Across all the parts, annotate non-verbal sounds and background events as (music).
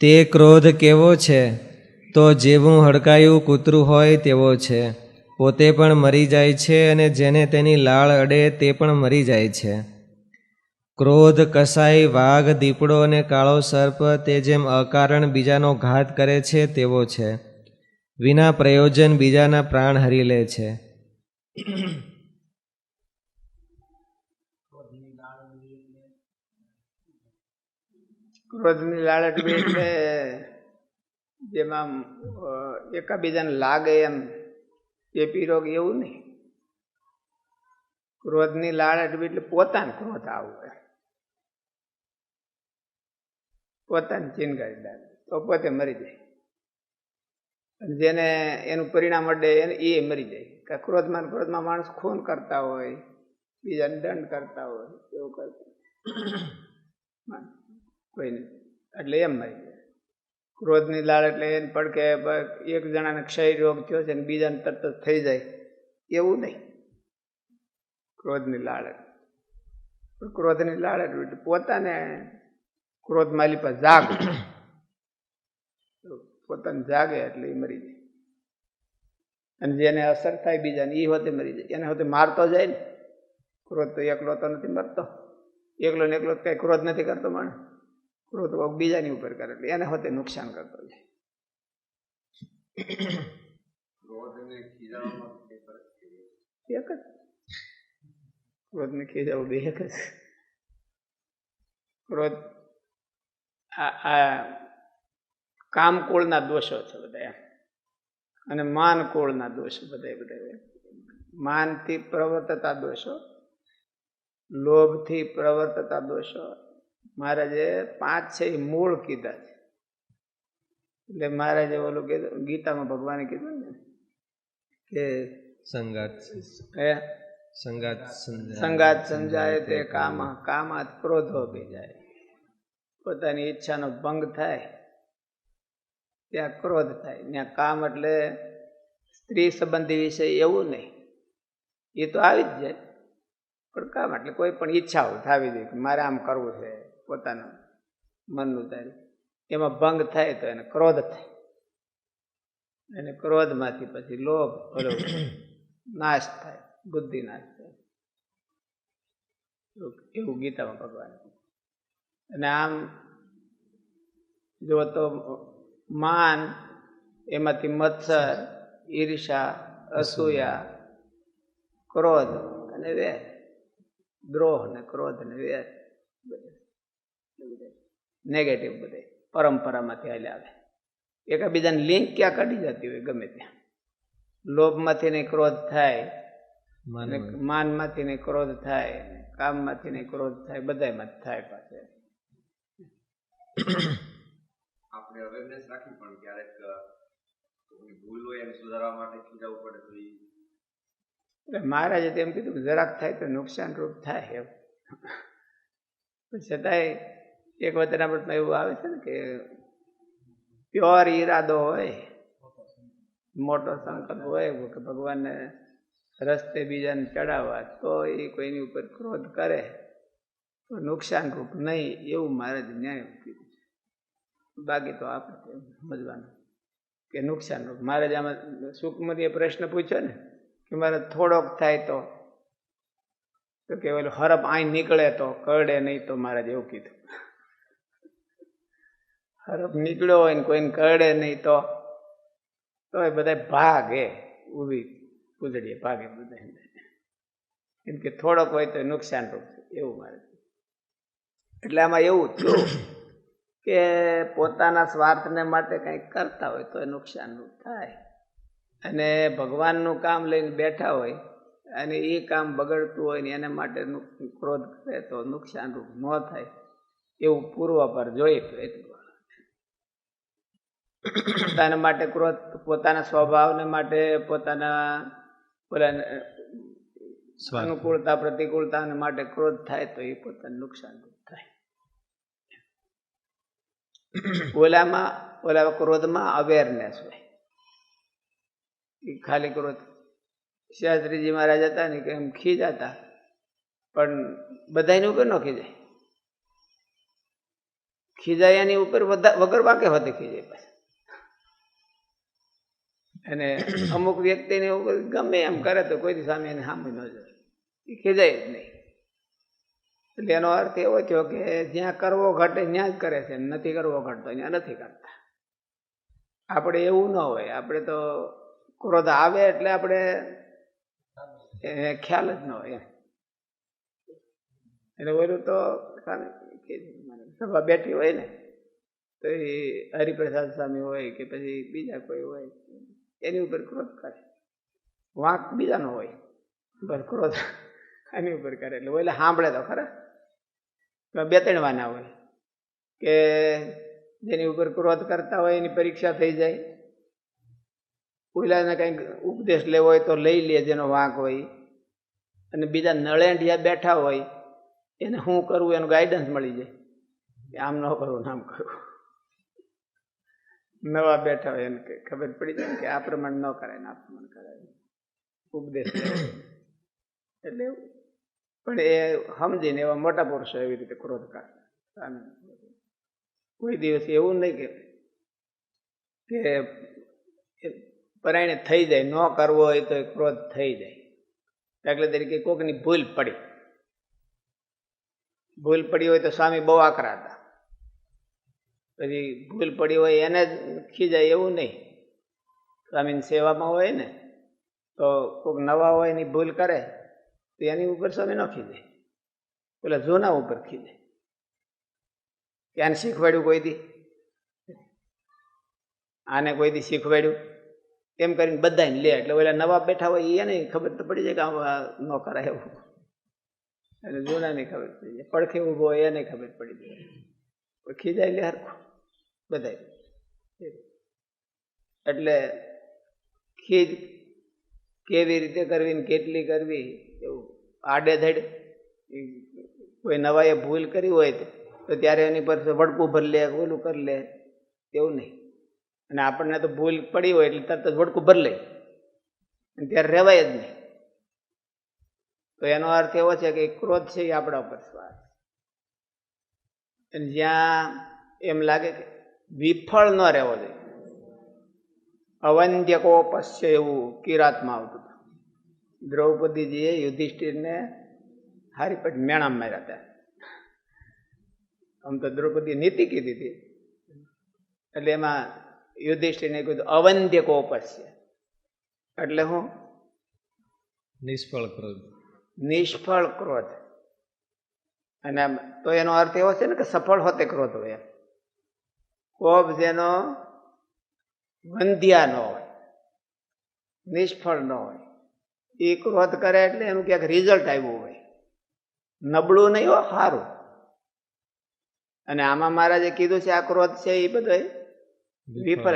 તે ક્રોધ કેવો છે? તો જેવું હડકાયું કૂતરું હોય તેવો છે. પોતે પણ મરી જાય છે અને જેને તેની લાળ અડે તે પણ મરી જાય છે. ક્રોધ, કસાઈ, વાઘ, દીપડો અને કાળો સર્પ તે જેમ અકારણ બીજાનો ઘાત કરે છે તેવો છે. વિના પ્રયોજન બીજાના પ્રાણ હરી લે છે. ક્રોધની લાલચ બી એટલે જેમાં એકાબીજાને લાગે એમ ચેપી રોગ એવું નહીં. ક્રોધની લાળટ બી એટલે પોતાને ક્રોધ આવવું. પોતાને ચીનગારી દાખલ તો પોતે મરી જાય. અને જેને એનું પરિણામ અડે એને, એ મરી જાય. કે ક્રોધમાં ક્રોધમાં માણસ ખૂન કરતા હોય, બીજાને દંડ કરતા હોય, એવું કરતા કોઈ નહીં. એટલે એમ મરી ક્રોધની લાળ એટલે એને પડકે એક જણાને ક્ષય રોગ થયો છે ને બીજાને તરત જ થઈ જાય. એવું નહીં. ક્રોધની લાળ પણ ક્રોધની લાળ એટલે પોતાને ક્રોધ માલી પર જાગ. પોતાને જાગે એટલે એ મરી જાય. અને જેને અસર થાય બીજાને એ હોતે મરી જાય. એને હોતે મારતો જાય ને. ક્રોધ તો એકલો તો નથી મરતો. એકલો ને એકલો કઈ ક્રોધ નથી કરતો માણસ ક્રોધ બીજાની ઉપર કરે એટલે એને હોતે નુકસાન કરતો છે એક જ. ક્રોધ ને ખીજાવું બે એક જ. ક્રોધ આ આ કામકુળના દોષો છે બધા અને અને માનકુળના દોષો બધા બધા માનથી પ્રવર્તતા દોષો લોભથી પ્રવર્તતા દોષો મહારાજે પાંચ છે એ મૂળ કીધા છે. એટલે મહારાજે ઓલું કીધું ગીતામાં ભગવાને કીધું ને કે સંગાત હે? સંગાત સંગાત સમજાય તે કામા કામાત ક્રોધો બી જાય પોતાની ઈચ્છાનો ભંગ થાય ત્યાં ક્રોધ થાય. ત્યાં કામ એટલે સ્ત્રી સંબંધી વિશે એવું નહીં. એ તો આવી જ જાય. પણ કામ એટલે કોઈ પણ ઈચ્છાઓ થાવી દે કે મારે આમ કરવું છે. પોતાનું મનનું તારી. એમાં ભંગ થાય તો એને ક્રોધ થાય. અને ક્રોધમાંથી પછી લોભ ભલો નાશ થાય, બુદ્ધિ નાશ થાય. એવું ગીતામાં ભગવાન અને આમ જો તો માન, એમાંથી મત્સર, ઈર્ષા, અસૂયા, ક્રોધ અને વેર. દ્રોહ ને ક્રોધ ને વેર. નેગેટિવ બધે. પરંપરામાંથી હાલ્યા આવે. એકાબીજાની લિંક ક્યાં કાઢી જતી હોય ગમે ત્યાં. લોભમાંથી ને ક્રોધ થાય. માનમાંથી ને ક્રોધ થાય. કામમાંથી ને ક્રોધ થાય. બધાયમાં થાય પાસે આપણે અવેરનેસ રાખી પણ ક્યારેક ભૂલ હોય એને સુધારવા માટે ખીજાવવું પડે તો એટલે મહારાજે તેમ કીધું કે જરાક થાય તો નુકસાનરૂપ થાય એમ. છતાંય એક વચનામૃતમાં એવું આવે છે ને કે પ્યોર ઈરાદો હોય, મોટો સંકલ્પ હોય, કે ભગવાનને રસ્તે બીજાને ચડાવવા, તો એ કોઈની ઉપર ક્રોધ કરે, તો નુકસાનરૂપ નહીં, એવું મહારાજ ન્યાય કીધું છે. બાકી તો આપણે સમજવાનું કે નુકસાન રૂપ. મારે જ આમાં સુખમતીએ પ્રશ્ન પૂછ્યો ને, કે મારે થોડોક થાય તો તો કે હરપ આઈ નીકળે તો, કરડે નહીં તો મારે એવું કીધું. હરપ નીકળ્યો હોય ને કોઈને કરડે નહીં તો. તો એ બધા ભાગે, ઊભી પૂજડીએ ભાગે બધા કેમ કે થોડોક હોય તો નુકસાન રૂપ છે, એવું મારે એટલે આમાં એવું થયું કે પોતાના સ્વાર્થને માટે કંઈક કરતા હોય તો એ નુકસાનરૂપ થાય. અને ભગવાનનું કામ લઈને બેઠા હોય અને એ કામ બગડતું હોય ને એને માટે ક્રોધ કરે તો નુકસાનરૂપ ન થાય. એવું પૂર્વ પર જોઈ તો એટલું પોતાના માટે ક્રોધ પોતાના સ્વભાવને માટે પોતાના પેલા અનુકૂળતા પ્રતિકૂળતા માટે ક્રોધ થાય તો એ પોતાને નુકસાન થાય. ઓલામાં ઓલા ક્રોધમાં અવેરનેસ હોય. એ ખાલી ક્રોધ. શાસ્ત્રીજી મહારાજ હતા ને કે એમ ખીજાતા પણ બધાની ઉપર ન ખીજાય. ખીજાય એની ઉપર વગર વાંકે હોતે ખીજાય પાછા અને અમુક વ્યક્તિને એવું ગમે એમ કરે તો કોઈ દિવસ સામે એને સામે ન જાય. એ ખેજાય જ નહીં. એટલે એનો અર્થ એવો થયો કે જ્યાં કરવો ઘટે ત્યાં જ કરે છે નથી કરવો ઘટતો ત્યાં નથી કરતા. આપણે એવું ન હોય, આપણે તો ક્રોધ આવે એટલે આપણે એ ખ્યાલ જ ન હોય એટલે ઓલું તો સભા બેઠી હોય ને, તો એ હરિપ્રસાદ સ્વામી હોય કે પછી બીજા કોઈ હોય એની ઉપર ક્રોધ કરે. વાંક બીજાનો હોય બસ ક્રોધ એની ઉપર કરે. એટલે ઓલે સાંભળે તો ખરા. બે ત્રણ વાના હોય, કે જેની ઉપર ક્રોધ કરતા હોય એની પરીક્ષા થઈ જાય. ઓલાને કંઈક ઉપદેશ લેવો હોય તો લઈ લે જેનો વાંક હોય. અને બીજા નળેંઢિયા બેઠા હોય, એને શું કરવું? એનું ગાઈડન્સ મળી જાય. કે આમ ન કરવું આમ કરવું. નવા બેઠા હોય એને ખબર પડી જાય કે આ પ્રમાણ ન કરાય ને આ પ્રમાણ કરાય. ઉપદેશ એટલે પણ એ સમજીને એવા મોટા પુરુષો એવી રીતે ક્રોધ કરતા કોઈ દિવસ એવું નહીં કે એ થઈ જાય, ન કરવો હોય તો ક્રોધ થઈ જાય. દાખલા તરીકે કોકની ભૂલ પડી. ભૂલ પડી હોય તો સ્વામી બહુ આકરા હતા. પછી ભૂલ પડી હોય એને જ ખીજાય એવું નહીં. સ્વામીની સેવામાં હોય ને, તો કોઈક નવા હોય એની ભૂલ કરે, તો એની ઉપર સ્વામી ન ખીજે. પેલા જૂના ઉપર ખીજે. કે આને શીખવાડ્યું કોઈ દી? આને કોઈ દી શીખવાડ્યું? એમ કરીને બધાને લે, એટલે ઓલા નવા બેઠા હોય એને ખબર તો પડી જાય કે આમ ન કરાય એવું. અને જૂનાને ખબર પડી જાય. પડખે ઊભો હોય એને ખબર પડી જાય. ખીજાય લે હરખું. બધાય. એટલે ખીજ કેવી રીતે કરવી ને કેટલી કરવી એવું આડેધડ કોઈ નવાએ ભૂલ કરી હોય તો ત્યારે એની પર વડકું ભરી લે, ઓલું કરી લે, એવું નહીં. અને આપણને તો ભૂલ પડી હોય એટલે તરત જ વડકું ભરી લે. ત્યારે રહેવાય જ નહીં. તો એનો અર્થ એવો છે કે ક્રોધ છે એ આપણા ઉપર સ્વાર અને જ્યાં એમ લાગે કે વિફળ ન રહેવો જોઈએ. અવંધ્યકો પશ્ય એવું કિરાતમાં આવતું હતું દ્રૌપદીજીએ યુધિષ્ઠિરને હારી પટ મેણામ માર્યા હતા. આમ તો દ્રૌપદી નીતિ કીધી હતી. એટલે એમાં યુધિષ્ઠિરને કીધું અવંધ્યકો પશ્ય એટલે હું? નિષ્ફળ ક્રોધ. નિષ્ફળ ક્રોધ. અને તો એનો અર્થ એવો છે ને કે સફળ હોતે ક્રોધ હોય એમ. કોપ જેનો વંધ્યા ન હોય, નિષ્ફળ ન હોય. એ ક્રોધ કરે એટલે એનું ક્યાંક રિઝલ્ટ આવ્યું હોય. નબળું નહીં હોય સારું. અને આમાં મહારાજે કીધું છે આ ક્રોધ છે એ બધો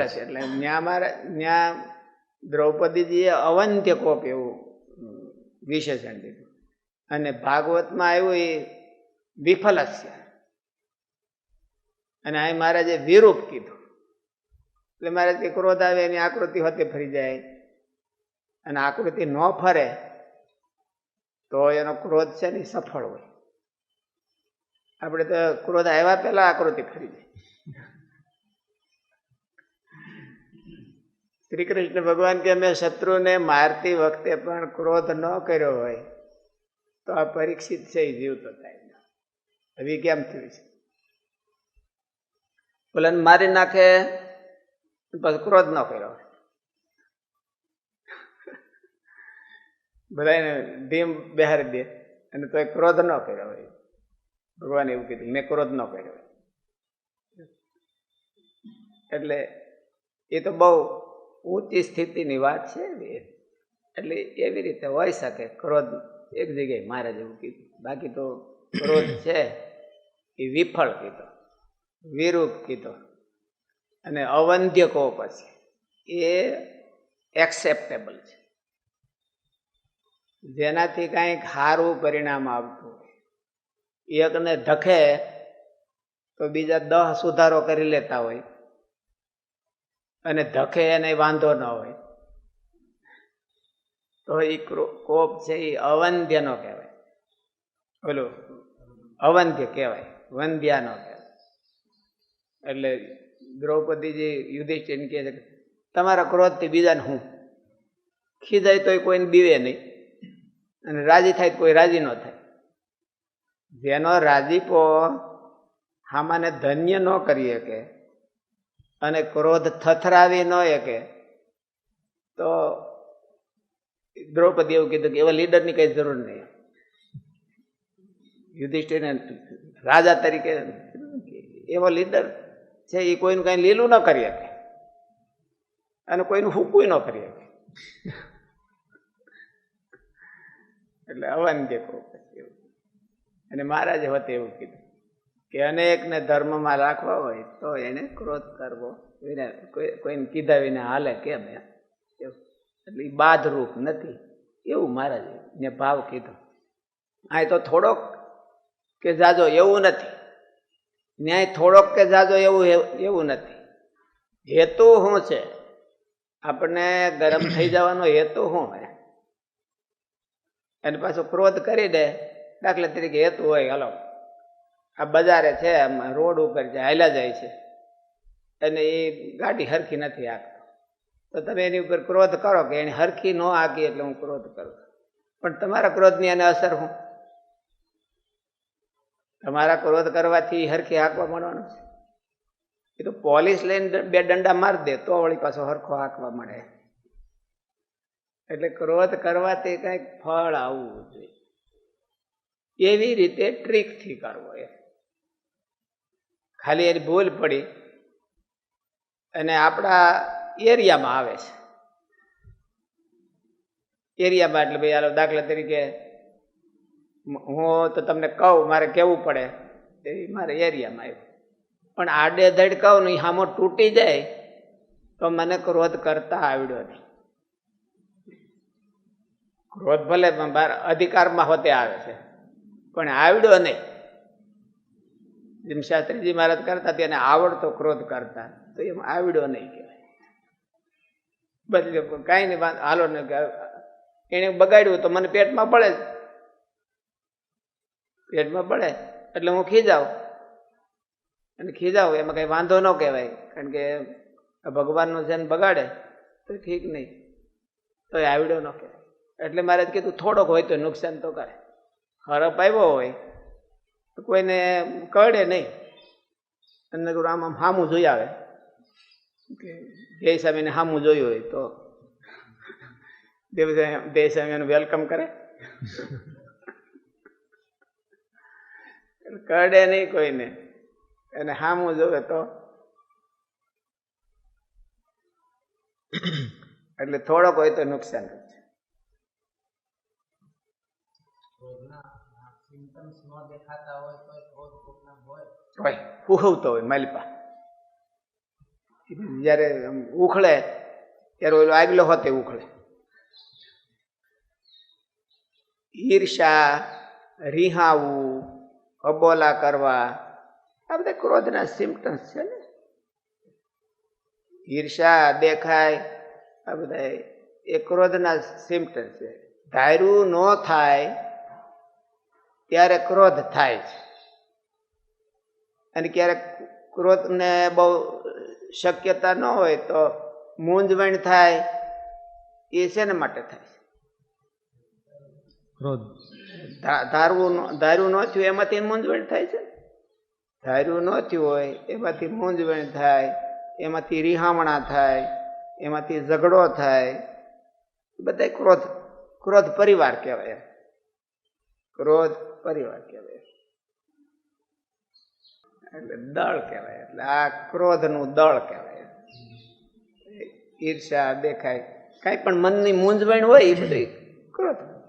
છે એટલે ન્યા મારા, ન્યા દ્રૌપદીજીએ અવંત્ય કોપ એવું વિશેષણ દીધું. અને ભાગવતમાં આવ્યું એ વિફલ છે અને અહીં મહારાજે વિરૂપ કીધું. એટલે મહારાજ કે ક્રોધ આવે એની આકૃતિ હોતે ફરી જાય. અને આકૃતિ ન ફરે તો એનો ક્રોધ છે ને સફળ હોય. આપણે તો ક્રોધ આવ્યા પહેલા આકૃતિ ફરી જાય. શ્રી કૃષ્ણ ભગવાન કે અમે શત્રુને મારતી વખતે પણ ક્રોધ ન કર્યો હોય તો આ પરીક્ષિત છે, એ જીવતો થાય. હવે કેમ થયું છે? પેલાને મારી નાખે પછી ક્રોધ ન કર્યો. બધાને ઢીમ બેહારી દે અને તો ક્રોધ ન કર્યો હોય. ભગવાને એવું કીધું, મેં ક્રોધ ન કર્યો. એટલે એ તો બહુ ઊંચી સ્થિતિની વાત છે. એટલે એવી રીતે હોઈ શકે ક્રોધ એક જગ્યાએ મારે જેવું કીધું. બાકી તો ક્રોધ છે એ વિફળ કીધો. વિરૂપ કીધો. અને અવંધ્ય કહો પછી એ એક્સેપ્ટેબલ છે. જેનાથી કાંઈક સારું પરિણામ આવતું હોય. એકને ધખે તો બીજા દહ સુધારો કરી લેતા હોય. અને ધખે એને વાંધો ન હોય. તો એ કોપ છે એ અવંધ્યનો કહેવાય. ઓલું, અવંધ્ય કહેવાય. વંધ્યાનો કહેવાય. એટલે દ્રૌપદીજી યુધિષ્ઠિરને કહે છે તમારા ક્રોધથી બીજાને હું? ખીજાય તોય કોઈને બીવે નહીં. અને રાજી થાય કોઈ રાજી ન થાય. જેનો રાજીપો હામાને ધન્ય ન કરી શકે અને ક્રોધ થથરાવી ન શકે, તો દ્રૌપદી એવું કીધું કે એવા લીડરની કઈ જરૂર નહીં. યુધિષ્ઠિરને રાજા તરીકે એવો લીડર છે એ કોઈનું કાંઈ લીલું ન કરી શકે. અને કોઈનું હુકું ન કરી શકે. એટલે અવાન જે એવું. અને મહારાજે હોતે એવું કીધું કે અનેકને ધર્મમાં રાખવા હોય તો એને ક્રોધ કરવો. વિના કોઈ કોઈને કીધા વિના હાલે કેમ એમ. એટલે એ બાધરૂપ નથી. એવું મહારાજે ને ભાવ કીધો. આ તો થોડોક કે જાજો એવું નથી. ન્યાય થોડોક કે જાજો એવું એવું નથી. હેતુ શું છે? આપણને ગરમ થઈ જવાનો હેતુ શું હોય? અને પાછો ક્રોધ કરી દે. દાખલા તરીકે હેતુ હોય, હલો. આ બજારે છે, આમ રોડ ઉપર છે હાલ્યા જાય છે અને એ ગાડી હરખી નથી હાંકતો. તો તમે એની ઉપર ક્રોધ કરો કે એને હરખી ન આકી એટલે હું ક્રોધ કરું. પણ તમારા ક્રોધની એને અસર હું તમારા ક્રોધ કરવાથી હરખી હાંકવા માંડવાનું છે. એ તો પોલીસ લઈને બે દંડા મારી દે, તો વળી પાછો હરખો હાંકવા મળે. એટલે ક્રોધ કરવાથી કંઈક ફળ આવવું જોઈએ. એવી રીતે ટ્રીકથી કરવો એ. ખાલી એની ભૂલ પડી અને આપણા એરિયામાં આવે છે. એરિયામાં એટલે ભાઈ દાખલા તરીકે હું તો તમને કહું, મારે કેવું પડે? એ મારે એરિયામાં આવ્યું. પણ આડે ધડ કહું ને હામો તૂટી જાય, તો મને ક્રોધ કરતા આવડ્યો નહીં. ક્રોધ ભલે અધિકારમાં હોતે આવે છે, પણ આવડ્યો નહીં. જેમ શાસ્ત્રીજી મહારાજ કરતા તેને આવડતો ક્રોધ કરતા, તો એમ આવડ્યો નહીં કહેવાય. બદલે કાંઈ નહીં, હાલો ને એને બગાડ્યું તો મને પેટમાં પડે પેટમાં પડે, એટલે હું ખીજાવ. અને ખીજાવ, એમાં કઈ વાંધો ન કહેવાય. કારણ કે ભગવાનનું જેન બગાડે, તો ઠીક નહીં. તો એ આવડ્યો ન કહેવાય. એટલે મારે કીધું, થોડોક હોય તો નુકસાન તો કરે. હરપ આવ્યો હોય, તો કોઈને કળે નહીં. અને આમ આમ હામું જોઈ આવે. દેહ સ્વામીને હામું જોયું હોય તો. દેવ એનું વેલકમ કરે. કરડે નહીં કોઈને. એને હામું જોવે તો. એટલે થોડોક હોય તો નુકસાન હોય. ઉહવતો હોય, માલિપા. જયારે ઉખળે, ત્યારે ઓલો આગલો હોતે ઉખળે. ઈર્ષા, રીહાવું અબોલા કરવા. આ બધા ક્રોધના સિમ્ટમ્સ છે ને? ઈર્ષા દેખાય. આ બધા એ ક્રોધના સિમ્ટમ્સ છે. ધાર્યું ન થાય, ત્યારે ક્રોધ થાય છે અને ક્યારેક ક્રોધને બહુ શક્યતા ન હોય તો મૂંઝવણ થાય. એ શેના માટે થાય છે? ક્રોધ. ધારવું ધાર્યું ન થયું, એમાંથી મૂંઝવણ થાય છે? ધાર્યું ન થયું હોય, એમાંથી મૂંઝવણ થાય, એમાંથી રિહામણા થાય, એમાંથી ઝઘડો થાય. બધા ક્રોધ ક્રોધ પરિવાર કહેવાય. ક્રોધ પરિવાર કહેવાય એટલે દળ કહેવાય, એટલે આ ક્રોધનું દળ કહેવાય ઈર્ષા દેખાય. કાંઈ પણ મનની મૂંઝવણ હોય એ બધી ક્રોધ.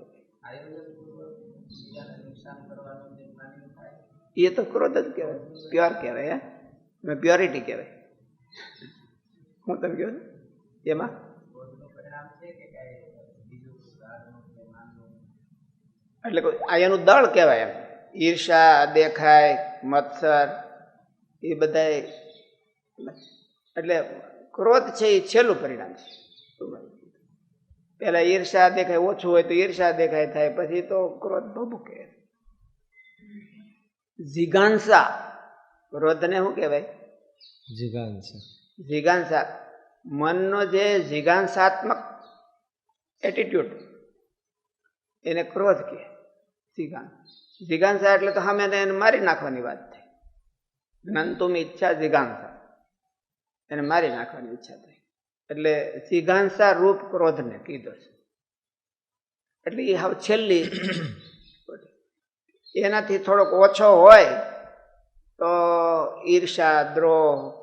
એ તો ક્રોધ જ કહેવાય. પ્યોર કહેવાય, હે? પ્યોરિટી કહેવાય. હું તમે કહો છો? એમાં? એટલે આ એનું દળ કહેવાય એમ. ઈર્ષા, દેખાય, મત્સર, એ બધા એટલે ક્રોધ છે એ છેલ્લું પરિણામ છે. પહેલાં ઈર્ષા દેખાય, ઓછું હોય તો ઈર્ષા દેખાય થાય, પછી તો ક્રોધ ભભૂકે જિગાંસા. ક્રોધને શું કહેવાય? જિગાંસા. જિગાંસા. મનનો જે જિગાંસાત્મક એટીટ્યુડ એને ક્રોધ કહે. જીગાન જીગાંસા એટલે તો સામે એને મારી નાખવાની વાત થઈ. જ્ઞાનતુમ ઈચ્છા જીગાંસા. એને મારી નાખવાની ઈચ્છા થઈ. એટલે જિગાંસા રૂપ ક્રોધને કીધો છે. એટલે એ હવે છેલ્લી એનાથી થોડોક ઓછો હોય, તો ઈર્ષા, દ્રોહ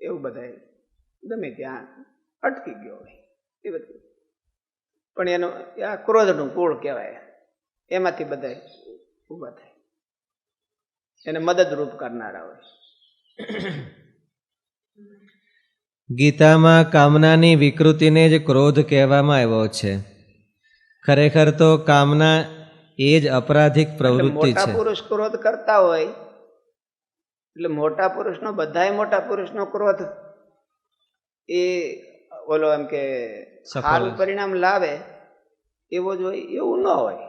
એવું બધાય ગમે ત્યાં અટકી ગયો હોય. એ બધું. પણ એનો આ ક્રોધનું કુળ કહેવાય. એમાંથી બધા ઊભા થાય. એને મદદરૂપ કરનારા હોય. ગીતામાં કામનાની વિકૃતિને જ ક્રોધ કહેવામાં આવ્યો છે. ખરેખર તો કામના એ જ અપરાધિક પ્રવૃત્તિ મોટા છે. પુરુષ ક્રોધ કરતા હોય એટલે મોટા પુરુષનો બધાય મોટા પુરુષનો ક્રોધ એ ઓલો એમ કે. સારું પરિણામ લાવે એવો જ હોય એવું ન હોય.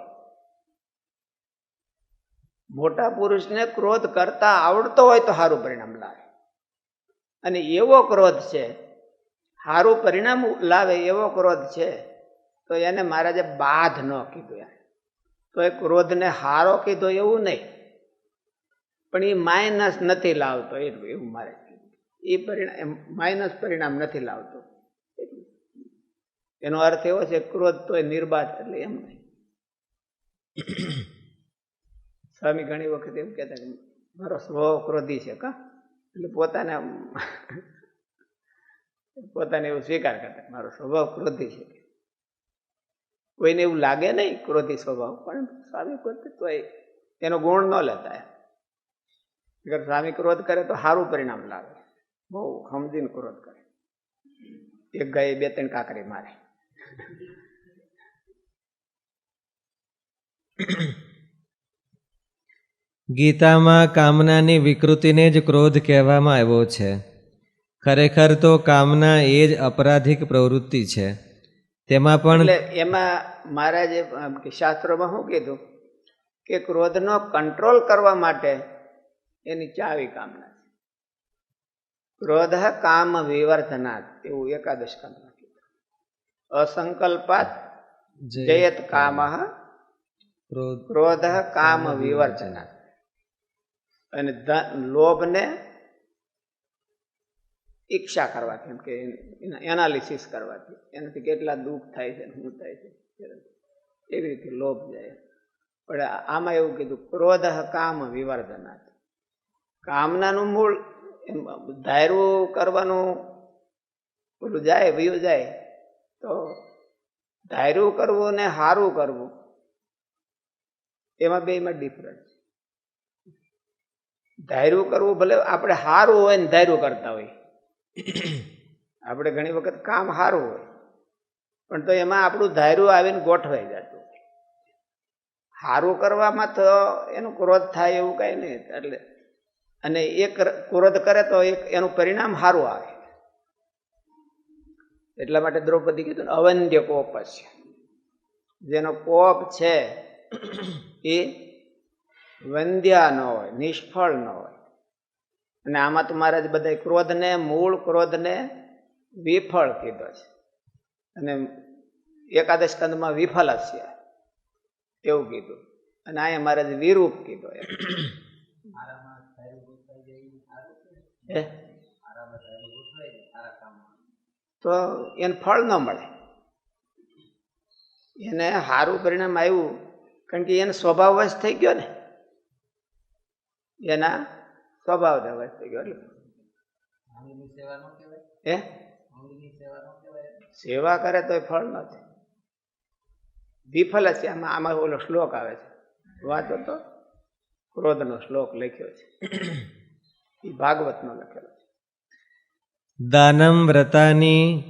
મોટા પુરુષને ક્રોધ કરતા આવડતો હોય તો સારું પરિણામ લાવે. અને એવો ક્રોધ છે સારું પરિણામ લાવે એવો ક્રોધ છે તો એને મહારાજે બાધ ન કીધું એમ. તો એ ક્રોધને હારો કીધો એવું નહીં. પણ એ માઇનસ નથી લાવતો. એવું મારે એ પરિણામ માઇનસ પરિણામ નથી લાવતો. એનો અર્થ એવો છે, ક્રોધ તો એ નિર્બાધ એટલે એમ નહીં. સ્વામી ઘણી વખત એમ કહેતા કે મારો સ્વભાવ ક્રોધી છે, કા? એટલે પોતાને પોતાને એવું સ્વીકાર કરતા મારો સ્વભાવ ક્રોધી છે. કોઈને એવું લાગે નહીં ક્રોધી સ્વભાવ, પણ સ્વામી ક્રોધ તો એનો ગુણ ન લેતા અગર સ્વામી ક્રોધ કરે તો સારું પરિણામ લાવે. બહુ સમજીને ક્રોધ કરે. એક ગાય બે ત્રણ કાકરી મારે. ગીતામાં કામનાની વિકૃતિને જ ક્રોધ કહેવામાં આવ્યો છે. ખરેખર તો કામના એ જ અપરાધિક પ્રવૃત્તિ છે. તેમાં પણ એમાં મારા જે શાસ્ત્રોમાં શું કીધું? કે ક્રોધનો કંટ્રોલ કરવા માટે એની ચાવી કામના છે. ક્રોધ કામ વિવર્ધનાથ એવું એકાદશ કામમાં કીધું. અસંકલ્પાત જયત કામ. ક્રોધ કામ વિવર્ધનાથ અને લોભને ઈચ્છા કરવાથી, એમ કે એના એનાલિસિસ કરવાથી. એનાથી કેટલા દુઃખ થાય છે શું થાય છે. એવી રીતે લોભ જાય. પણ આમાં એવું કીધું, ક્રોધ કામ વિવર્ધનાથ કામનાનું મૂળ, એમ ધાર્યું કરવાનું પેલું જાય, વયું જાય, તો ધાર્યું કરવું ને સારું કરવું, એમાં બેમાં ડિફરન્સ ધાર્યું કરવું ભલે આપણે સારું હોય ને ધાર્યું કરતા હોય. (clears throat) આપણે ઘણી વખત કામ સારું હોય, પણ તો એમાં આપણું ધાર્યું આવીને ગોઠવાઈ જતું સારું કરવામાં તો એનું ક્રોધ થાય એવું કાંઈ નહીં, એટલે અને એ ક્રોધ કરે તો એક એનું પરિણામ સારું આવે. એટલા માટે દ્રૌપદી કીધું ને, અવંદ્ય કોપ છે. જેનો કોપ છે, એ વંધ્યા ન હોય, નિષ્ફળ ન હોય. અને આમાં તો મહારાજ બધા ક્રોધને મૂળ ક્રોધને વિફળ કીધો છે. અને એકાદશ કંદમાં વિફલ હશે એવું કીધું. અને અહીંયા મહારાજ વિરૂપ કીધો એ તો એને ફળ ન મળે. એને સારું પરિણામ આવ્યું. કારણ કે એને સ્વભાવ થઈ ગયો ને. એના સ્વભાવ વશ થઈ ગયો એટલે હે? સેવા કરે તો ફળ નથી વિફલ છે આમાં આમાં ઓલો શ્લોક આવે છે. વાંચો તો. ક્રોધનો શ્લોક લખ્યો છે. એ ભાગવતનો લખેલો છે. દાનમ વ્રતાની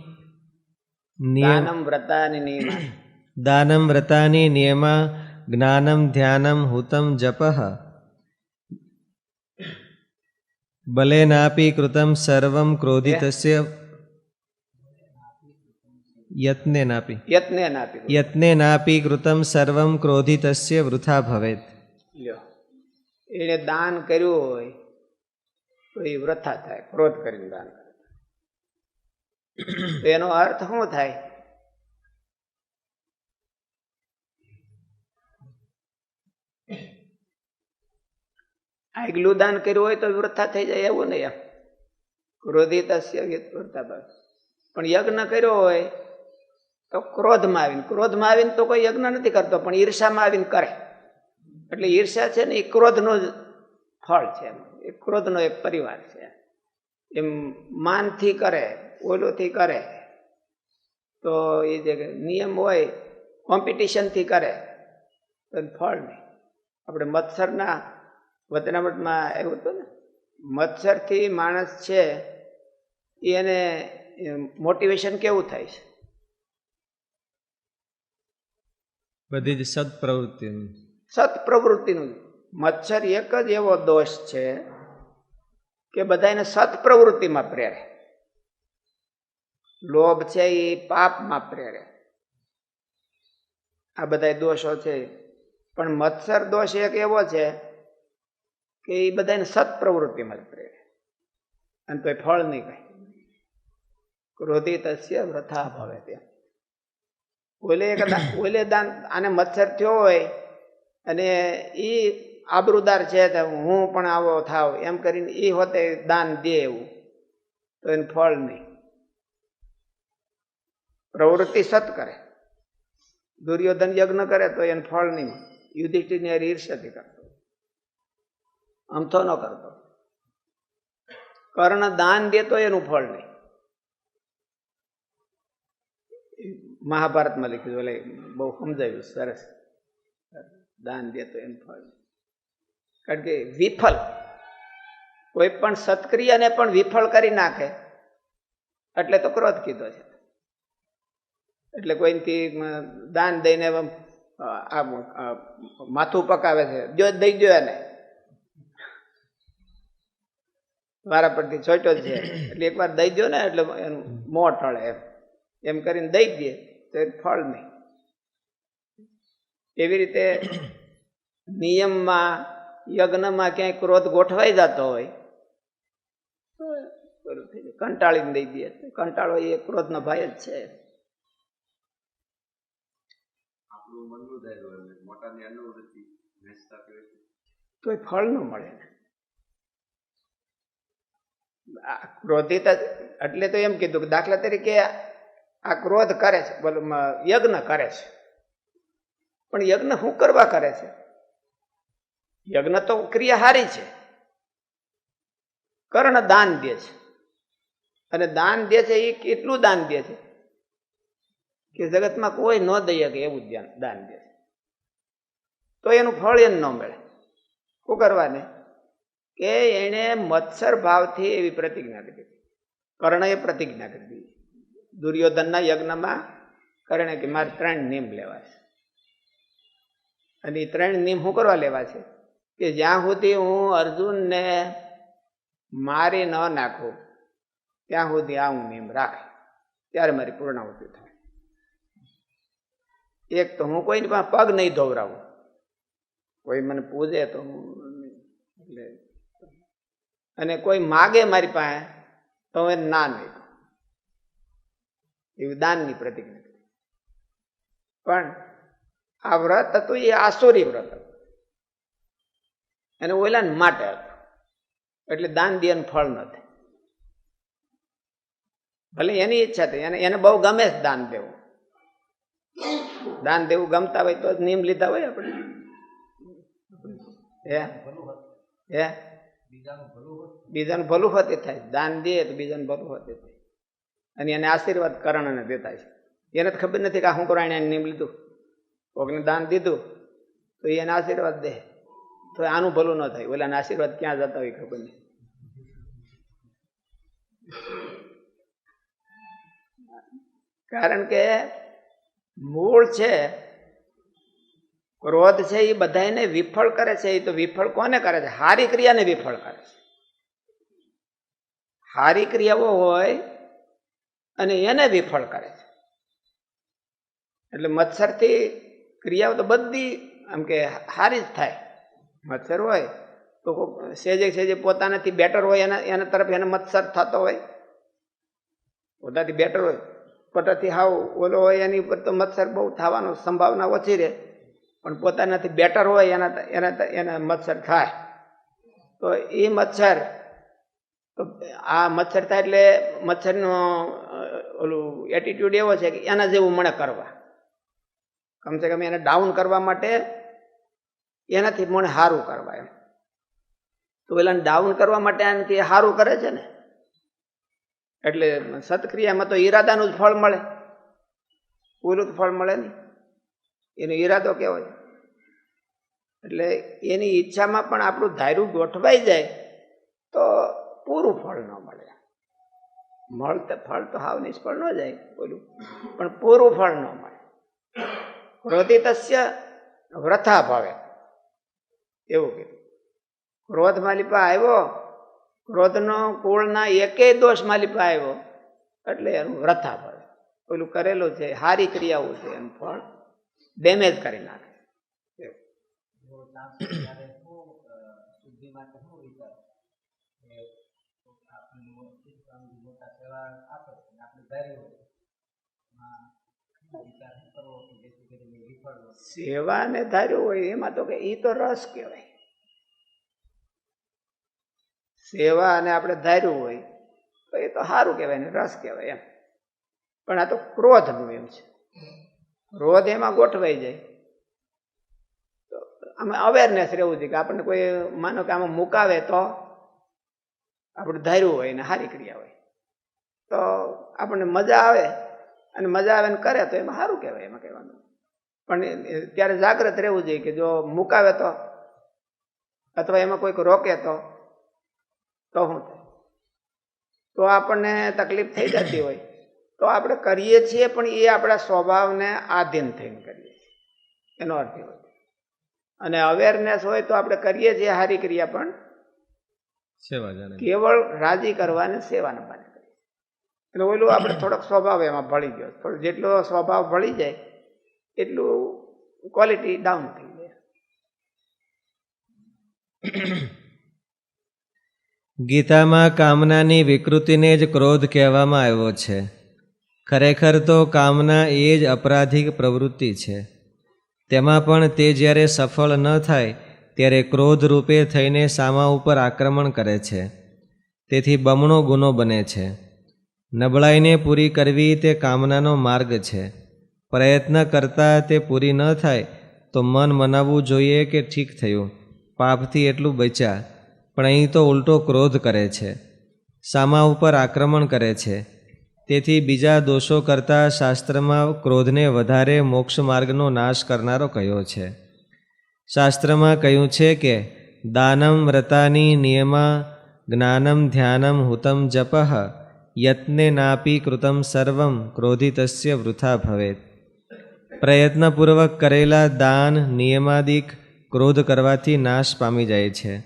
નિયમ દાનમ વ્રતાની નિયમ. દાનમ વ્રતાની નિયમા જ્ઞાનમ ધ્યાનમ હુતમ જપઃ બલેનાપી કૃતમ સર્વમ ક્રોધિતસ્ય યત્નેનાપી યત્ને નાપી યત્ને નાપી કૃતમ સર્વમ ક્રોધિતસ્ય વૃથા ભવેત લ્યો. એણે દાન કર્યું હોય તો એ વૃથા થાય ક્રોધ કરીને દાન કરે. તો એનો અર્થ શું થાય? આગલું દાન કર્યું હોય તો વૃથા થઈ જાય એવું નહીં એમ. ક્રોધિત વૃથા પણ યજ્ઞ કર્યો હોય તો ક્રોધમાં આવીને ક્રોધમાં આવીને તો કોઈ યજ્ઞ નથી કરતો, પણ ઈર્ષામાં આવીને કરે. એટલે ઈર્ષા છે ને એ ક્રોધનો જ ફળ છે એમ. એ ક્રોધનો એક પરિવાર છે એમ. માનથી કરે, ઓલોથી કરે. તો એ જે નિયમ હોય કોમ્પિટિશનથી કરે, તો ફળ નહીં. આપણે મત્સરના વતનામતમાં એવું હતું ને? મત્સરથી માણસ છે એને મોટિવેશન કેવું થાય છે? બધી જ સદપ્રવૃત્તિનું સત્પ્રવૃત્તિનું. મચ્છર એક જ એવો દોષ છે કે બધાને સત્પ્રવૃત્તિમાં પ્રેરે. લોભ છે એ પાપમાં પ્રેરે. આ બધા દોષો છે. પણ મત્સર દોષ એક એવો છે કે એ બધાને સત્પ્રવૃત્તિમાં જ પ્રેરે અને તો ફળ નહીં કઈ ક્રોધિત વ્રથા ભવે ત્યાં ઓલે કદાચ (coughs) ઓલે દાન આને મચ્છર થયો હોય અને એ આબરૂદાર છે તો હું પણ આવો થાવ એમ કરીને એ હોતે દાન દે એવું તો એને ફળ નહીં. પ્રવૃત્તિ સત કરે. દુર્યોધન યજ્ઞ કરે તો એને ફળ નહીં યુધિષ્ઠિરની ઈર્ષ્યાથી કરતો. અમથો ન કરતો. કર્ણ દાન દે તો એનું ફળ નહીં. મહાભારતમાં લખ્યું એટલે બહુ સમજાયું સરસ. દાન દે તો એનું ફળ કારણ કે વિફલ કોઈ પણ સત્ક્રિયાને પણ વિફળ કરી નાખે એટલે તો ક્રોધ કીધો છે. એટલે કોઈથી દાન દઈને આમ, આમ માથું પકાવે છે જો દઈ ગયો એને. વારા પરથી છોટ્યો છે. (coughs) એટલે એકવાર દઈ દો ને એટલે એનું મોં ટળે એમ. એમ કરીને દઈ દે તો એ ફળ નહીં. એવી રીતે (coughs) નિયમમાં યજ્ઞમાં ક્યાંય ક્રોધ ગોઠવાઈ જતો હોય. કંટાળીને દઈ દે કંટાળો એ ક્રોધનો ભાઈ જ છે. છે. ફળ ન મળે. ને ક્રોધિત જ- એટલે તો એમ કીધું કે દાખલા તરીકે આ ક્રોધ કરે છે યજ્ઞ કરે છે. પણ યજ્ઞ શું કરવા કરે છે? યજ્ઞ તો ક્રિયા હારી છે. કર્ણ દાન દે છે. અને દાન દે છે એ કેટલું દાન દે છે? કે જગતમાં કોઈ ન દઈ શકે એવું દાન દે છે. તો એનું ફળ એને ન મળે. શું કરવાને? કે એણે મત્સર ભાવથી એવી પ્રતિજ્ઞા કરી. કર્ણએ પ્રતિજ્ઞા કરી. દીધી દુર્યોધનના યજ્ઞમાં કર્ણે કે મારે ત્રણ નિયમ લેવા છે. અને એ ત્રણ નિયમ શું કરવા લેવા છે? કે જ્યાં સુધી હું અર્જુનને મારી ન નાખું, ત્યાં સુધી આ હું નિયમ રાખે. ત્યારે મારી પૂર્ણાહુતિ થાય. એક તો હું કોઈની પાસે પગ નહીં ધોવરાવું. કોઈ મને પૂજે તો હું એટલે અને કોઈ માગે મારી પાસે, તો હું ના નહીં એવું દાનની પ્રતિજ્ઞા પણ આ વ્રત હતું, એ આસુરી વ્રત હતું. અને ઓલાને માટે હતું. એટલે દાન દેવાનું ફળ નથી ભલે એની ઈચ્છા થઈ, એને એને બહુ ગમે જ દાન દેવું. દાન દેવું ગમતા હોય તો જ નિયમ લીધા હોય આપણે. હે? હે? બીજાનું ભલું હોતે થાય. દાન દે તો બીજાનું ભલું હોતે થાય. અને એને આશીર્વાદ કરણને દેતા છે. એને તો ખબર નથી કે આ શું એને નિયમ લીધું. કોકને દાન દીધું તો એને આશીર્વાદ દે. તો આનું ભલું ન થાય. ઓલાને આશીર્વાદ ક્યાં જતા હોય ખબર નહીં. કારણ કે મૂળ છે ક્રોધ છે એ બધાને વિફળ કરે છે, એ તો વિફળ કોને કરે છે? હારી ક્રિયાને વિફળ કરે છે. હારી ક્રિયાઓ હોય અને એને વિફળ કરે છે. એટલે મચ્છરથી ક્રિયાઓ તો બધી આમ કે હારી જ થાય. મચ્છર હોય તો સેજે સેજે પોતાનાથી બેટર હોય, એના એના તરફ એને મત્સર થતો હોય. પોતાથી બેટર હોય. પોતાથી હાવ ઓલો હોય, એની ઉપર તો મચ્છર બહુ થવાનો સંભાવના ઓછી રહે. પણ પોતાનાથી બેટર હોય એના એના એના મચ્છર થાય. તો એ મચ્છર તો આ મચ્છર થાય એટલે મચ્છરનો ઓલું એટીટ્યુડ એવો છે કે એના જેવું મને કરવા. કમસે કમ એને ડાઉન કરવા માટે એનાથી મને સારું કરવા એમ. તો પેલાને ડાઉન કરવા માટે એનાથી સારું કરે છે ને? એટલે સત્ક્રિયામાં તો ઈરાદાનું જ ફળ મળે. પૂરું જ ફળ મળે નહીં. એનો ઈરાદો કેવો એટલે એની ઈચ્છામાં પણ આપણું ધાર્યું ગોઠવાઈ જાય તો પૂરું ફળ ન મળે. મળતે ફળ તો હાવ નિષ્ફળ ન જાય બોલું. પણ પૂરું ફળ ન મળે. ક્રોધિ તસ્ય વ્રથા ભાવે. એવું કીધું ક્રોધ માલિપા આવ્યો, ક્રોધનો કુળના એકેય દોષ માલિપા આવ્યો, એટલે એનું વ્રથા ભાવે. પેલું કરેલું છે, હારી ક્રિયાઓ છે એનું ફળ. ડેમેજ કરી નાખે. સેવાને ધાર્યું હોય, એમાં તો કે એ તો રસ કહેવાય. સેવા અને આપણે ધાર્યું હોય, તો એ તો સારું કહેવાય ને રસ કહેવાય એમ. પણ આ તો ક્રોધનું એમ છે. ક્રોધ એમાં ગોઠવાઈ જાય. તો આમાં અવેરનેસ રહેવું જોઈએ કે આપણને કોઈ, માનો કે આમાં મુકાવે તો આપણે ધાર્યું હોય ને સારી ક્રિયા હોય. તો આપણને મજા આવે અને મજા આવે ને કરે તો એમાં સારું કહેવાય, એમાં કહેવાનું. પણ ત્યારે જાગ્રત રહેવું જોઈએ કે જો મુકાવે તો અથવા એમાં કોઈક રોકે તો તો શું થાય? તો આપણને તકલીફ થઈ જતી હોય. તો આપણે કરીએ છીએ પણ એ આપણા સ્વભાવને આધીન થઈને કરીએ છીએ. એનો અર્થ એવો અને અવેરનેસ હોય તો આપણે કરીએ છીએ હારી ક્રિયા પણ સેવા કેવળ રાજી કરવાને સેવાના બાને એટલે ઓલું આપણે થોડોક સ્વભાવ એમાં ભળી ગયો. થોડો જેટલો સ્વભાવ ભળી જાય એટલું ક્વોલિટી ડાઉન થઈ જાય. ગીતામાં કામનાની વિકૃતિને જ ક્રોધ કહેવામાં આવ્યો છે. ખરેખર તો કામના એ જ અપરાધિક પ્રવૃત્તિ છે. તેમાં પણ તે જ્યારે સફળ ન થાય, ત્યારે ક્રોધ રૂપે થઈને સામા ઉપર આક્રમણ કરે છે. તેથી બમણો ગુનો બને છે. નબળાઈને પૂરી કરવી તે કામનાનો માર્ગ છે. પ્રયત્ન કરતાં તે પૂરી ન થાય, તો મન મનાવવું જોઈએ કે ઠીક થયું. પાપથી એટલું બચ્યા, પણ અહીં તો ઉલટો ક્રોધ કરે છે. સામા ઉપર આક્રમણ કરે છે. તેથી બીજા દોષો કરતાં શાસ્ત્રમાં ક્રોધને વધારે મોક્ષ માર્ગનો નાશ કરનારો કયો છે? શાસ્ત્રમાં કહ્યું છે કે, દાનમ વ્રતાની નિયમા જ્ઞાનમ ધ્યાનમ હુતમ જપઃ યત્ને નાપી કૃતમ સર્વમ ક્રોધિતસ્ય વૃથા ભવેત. પ્રયત્નપૂર્વક કરેલા દાન, નિયમાદિક ક્રોધ કરવાથી નાશ પામી જાય છે.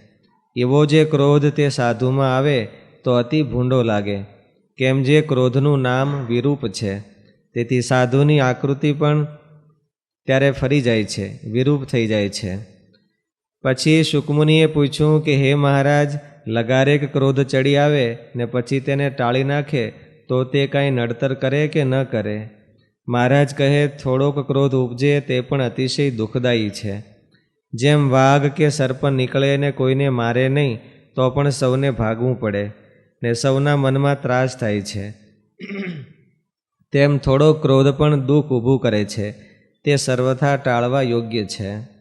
એવો જે ક્રોધ તે સાધુમાં આવે તો અતિ ભૂંડો લાગે. કેમ જે ક્રોધનું નામ વિરૂપ છે, તેથી સાધુની આકૃતિ પણ ત્યારે ફરી જાય છે, વિરૂપ થઈ જાય છે. પછી શુકમુનિએ પૂછ્યું કે, હે મહારાજ, લગારેક ક્રોધ ચડી આવે ને પછી તેને ટાળી નાખે તો તે કાંઈ નડતર કરે કે ન કરે? મહારાજ કહે, થોડોક ક્રોધ ઉપજે તે પણ અતિશય દુઃખદાયી છે. જેમ વાઘ કે સર્પ નીકળે ને કોઈને મારે નહીં, તો પણ સૌને ભાગવું પડે. ને સૌના મનમાં ત્રાસ થાય છે. તેમ થોડો ક્રોધ પણ દુઃખ ઊભું કરે છે. તે સર્વથા ટાળવા યોગ્ય છે.